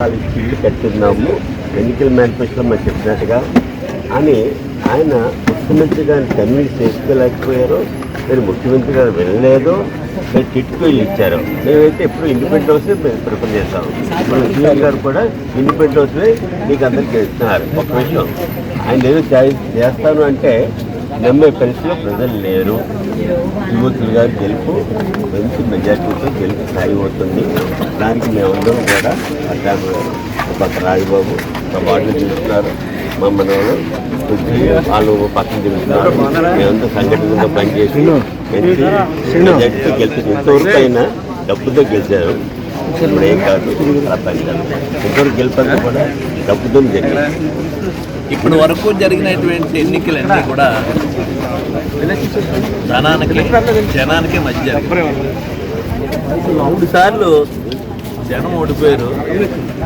నాలుగు ఇల్లు కట్టున్నాము ఎన్నికల మేనిఫెస్టోలో మనం చెప్పినట్టుగా. అని ఆయన ముఖ్యమంత్రి గారిని కన్విన్స్ చేసుకోలేకపోయారు మీరు ముఖ్యమంత్రి గారు వెళ్ళలేదు మీరు కిట్కు వెళ్ళి ఇచ్చారు. మేమైతే ఎప్పుడు ఇండిపెండెంట్ హౌస్ ప్రిఫర్ చేస్తాము ఇప్పుడు సీఎం గారు కూడా ఇండిపెండెంట్ హౌస్లే మీకు అందరికీ ఇస్తున్నారు. ఒక విషయం ఆయన ఏదో చేస్తాను అంటే నమ్మే పరిస్థితిలో ప్రజలు లేరు. యువతులు గారు గెలుపు మంచి మెజార్టీతో గెలుపు స్థాయి అవుతుంది దానికి మేమందరం కూడా అడ్డాము పక్క రాజబాబు ఒక వార్డులు చూస్తున్నారు మా మనవాళ్ళు వాళ్ళు పక్కన తిరుగుతున్నారు. మేమంతా సంఘటనగా పనిచేసి మంచి మెజార్టీతో గెలిచి ఎంతవరకు అయినా డబ్బుతో గెలిచారు. ఇప్పుడు ఏం కాదు అలా గెలిపారు గెలుపంతా కూడా డబ్బుతో జరిగింది. ఇప్పటి వరకు జరిగినటువంటి ఎన్నికలన్నీ కూడా ధనానికి జనానికి మధ్య. మూడు సార్లు జనం ఓడిపోయారు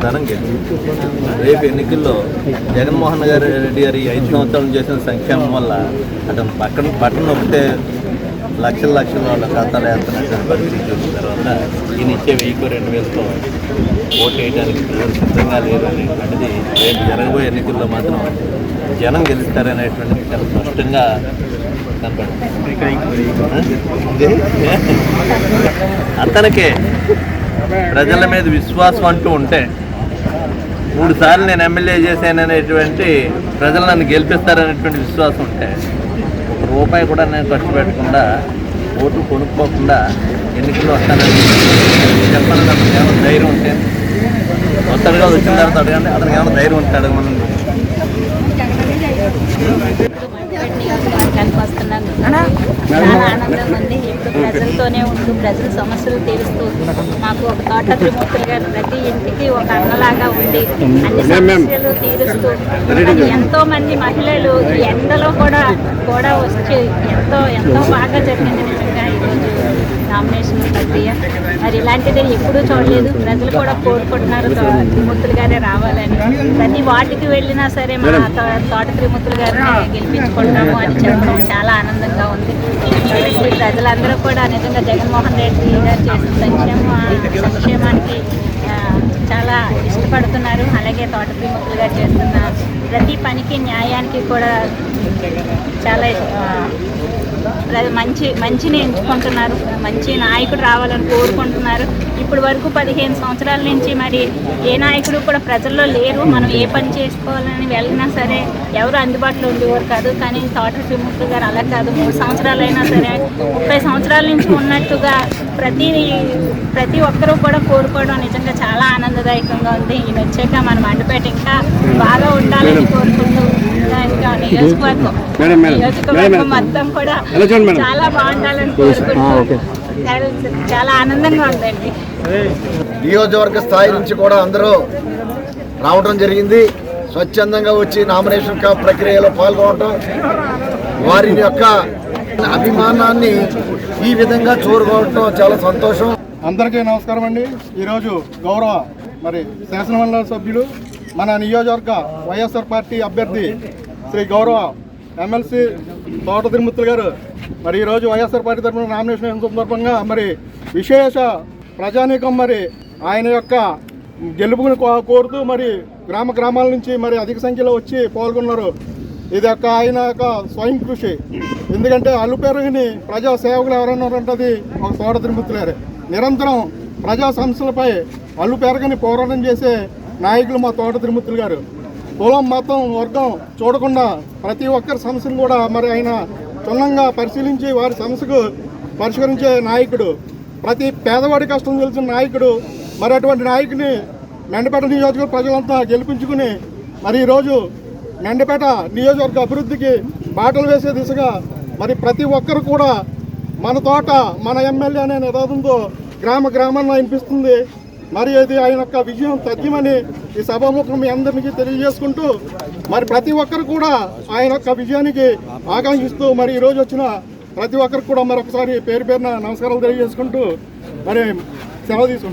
ధనం గెలిచి రేపు ఎన్నికల్లో జగన్మోహన్ గారు రెడ్డి గారి ఐదు సంవత్సరాలు చేసిన సంక్షేమం వల్ల అతను పక్కన పట్టణం నొక్కితే లక్షల లక్షల వాళ్ళ ఖాతాలు వేస్తున్నటువంటి పరిస్థితి వచ్చిన తర్వాత ఈయన ఇచ్చే వెయ్యికో రెండు వేలతో ఓటు వేయడానికి ఎవరు సిద్ధంగా లేరు అనేటువంటిది రేపు జరగబోయే ఎన్నికల్లో మాత్రం జనం గెలుస్తారనేటువంటిది చాలా స్పష్టంగా అతనికే ప్రజల మీద విశ్వాసం అంటూ ఉంటే మూడు సార్లు నేను ఎమ్మెల్యే చేశాననేటువంటి ప్రజలు నన్ను గెలిపిస్తారనేటువంటి విశ్వాసం ఉంటే ఒక రూపాయి కూడా నేను ఖర్చు పెట్టకుండా ఓటు కొనుక్కోకుండా ఎన్నికల్లో వస్తానని చెప్పాలి అతనికి ఏమైనా ధైర్యం ఉంటే వస్తాడుగా వచ్చిన తర్వాత అడగండి అతనికి ఏమైనా ధైర్యం ఉంటాడు మనం నియోజకవర్గానికి వస్తున్నాను చాలా ఆనందంగా ఉంది. ఎప్పుడు ప్రజలతోనే ఉంటూ ప్రజల సమస్యలు తీరుస్తూ మాకు ఒక తోట త్రిమూర్తులు గారు ప్రతి ఇంటికి ఒక అన్నలాగా ఉండి అన్ని సమస్యలు తీరుస్తూ ఎంతో మంది మహిళలు ఈ ఎండలో కూడా కూడా వచ్చి ఎంతో ఎంతో బాగా జరిగింది నిజంగా. నామినేషన్ ప్రక్రియ మరి ఇలాంటిది ఎప్పుడూ చూడలేదు. ప్రజలు కూడా కోరుకుంటున్నారు తో- త్రిమూర్తులు గారే రావాలని. ప్రతి వాటికి వెళ్ళినా సరే మా తో- తోట త్రిమూర్తులు గారిని గెలిపించుకుంటాము అని చెప్పడం చాలా ఆనందంగా ఉంది. ప్రజలందరూ కూడా నిజంగా జగన్మోహన్ రెడ్డి గారు చేసిన సంక్షేమ సంక్షేమానికి చాలా ఇష్టపడుతున్నారు. అలాగే తోట త్రిమూర్తులు చేస్తున్న ప్రతి పనికి న్యాయానికి కూడా చాలా మంచి మంచిని ఎంచుకుంటున్నారు. మంచి నాయకుడు రావాలని కోరుకుంటున్నారు. ఇప్పుడు వరకు పదిహేను సంవత్సరాల నుంచి మరి ఏ నాయకుడు కూడా ప్రజల్లో లేరు. మనం ఏ పని చేసుకోవాలని వెళ్ళినా సరే ఎవరు అందుబాటులో ఉండేవారు కాదు. కానీ తోట శ్రీముఖి గారు అలా కాదు. మూడు సంవత్సరాలైనా సరే ముప్పై సంవత్సరాల నుంచి ఉన్నట్టుగా ప్రతి ప్రతి ఒక్కరూ కూడా కోరుకోవడం నిజంగా చాలా ఆనందదాయకంగా ఉంది. ఈయన వచ్చాక మన మండపేట ఇంకా బాగా ఉండాలని కోరుకుంటూ ఇంకా నియోజకవర్గం నియోజకవర్గం మొత్తం కూడా చాలా బాగుండాలని కోరుకుంటూ చాలా- చాలా ఆనందంగా ఉందండి. నియోజకవర్గ స్థాయి నుంచి కూడా అందరూ రావడం జరిగింది. స్వచ్ఛందంగా వచ్చి నామినేషన్ కా- ప్రక్రియలో పాల్గొనడం వారి యొక్క అభిమానాన్ని ఈ విధంగా చూరుకోవటం చాలా సంతోషం. అందరికీ నమస్కారం అండి. ఈరోజు గౌరవ మరి శాసనమండలి సభ్యులు మన నియోజకవర్గ వైఎస్ఆర్ పార్టీ అభ్యర్థి శ్రీ గౌరవ ఎమ్మెల్సీ తోట తిరుమూర్తులు గారు మరి ఈరోజు వైఎస్ఆర్ పార్టీ తరఫున నామినేషన్ సందర్భంగా మరి విశేష ప్రజానీకం మరి ఆయన యొక్క గెలుపుని కో- కోరుతూ మరి గ్రామ గ్రామాల నుంచి మరి అధిక సంఖ్యలో వచ్చి పాల్గొన్నారు. ఇది యొక్క ఆయన యొక్క స్వయం కృషి. ఎందుకంటే అల్లు పెరుగుని ప్రజా సేవకులు ఎవరన్నా ఉంటుంది ఒక తోట తిరుమూర్తులారే నిరంతరం ప్రజా సమస్యలపై అల్లు పెరగని పోరాటం చేసే నాయకులు మా తోట తిరుమూర్తులు గారు. కులం మతం వర్గం చూడకుండా ప్రతి ఒక్కరి సమస్యను కూడా మరి ఆయన క్షుణ్ణంగా పరిశీలించి వారి సమస్యకు పరిష్కరించే నాయకుడు ప్రతి పేదవాడి కష్టం తెలిసిన నాయకుడు మరి అటువంటి నాయకుని మెండపేట నియోజకవర్గ ప్రజలంతా గెలిపించుకుని మరి ఈరోజు మెండపేట నియోజకవర్గ అభివృద్ధికి బాటలు వేసే దిశగా మరి ప్రతి ఒక్కరు కూడా మన తోట మన ఎమ్మెల్యే అనే నినాదంతో గ్రామ గ్రామంలో వినిపిస్తుంది. మరి ఇది ఆయన యొక్క విజయం తథ్యమని ఈ సభాముఖం మీ అందరికీ తెలియజేసుకుంటూ మరి ప్రతి ఒక్కరు కూడా ఆయన యొక్క విజయానికి ఆకాంక్షిస్తూ మరి ఈరోజు వచ్చిన ప్రతి ఒక్కరికి కూడా మరొకసారి పేరు పేరున నమస్కారాలు తెలియజేసుకుంటూ మరి సెలవు తీసుకుంటాం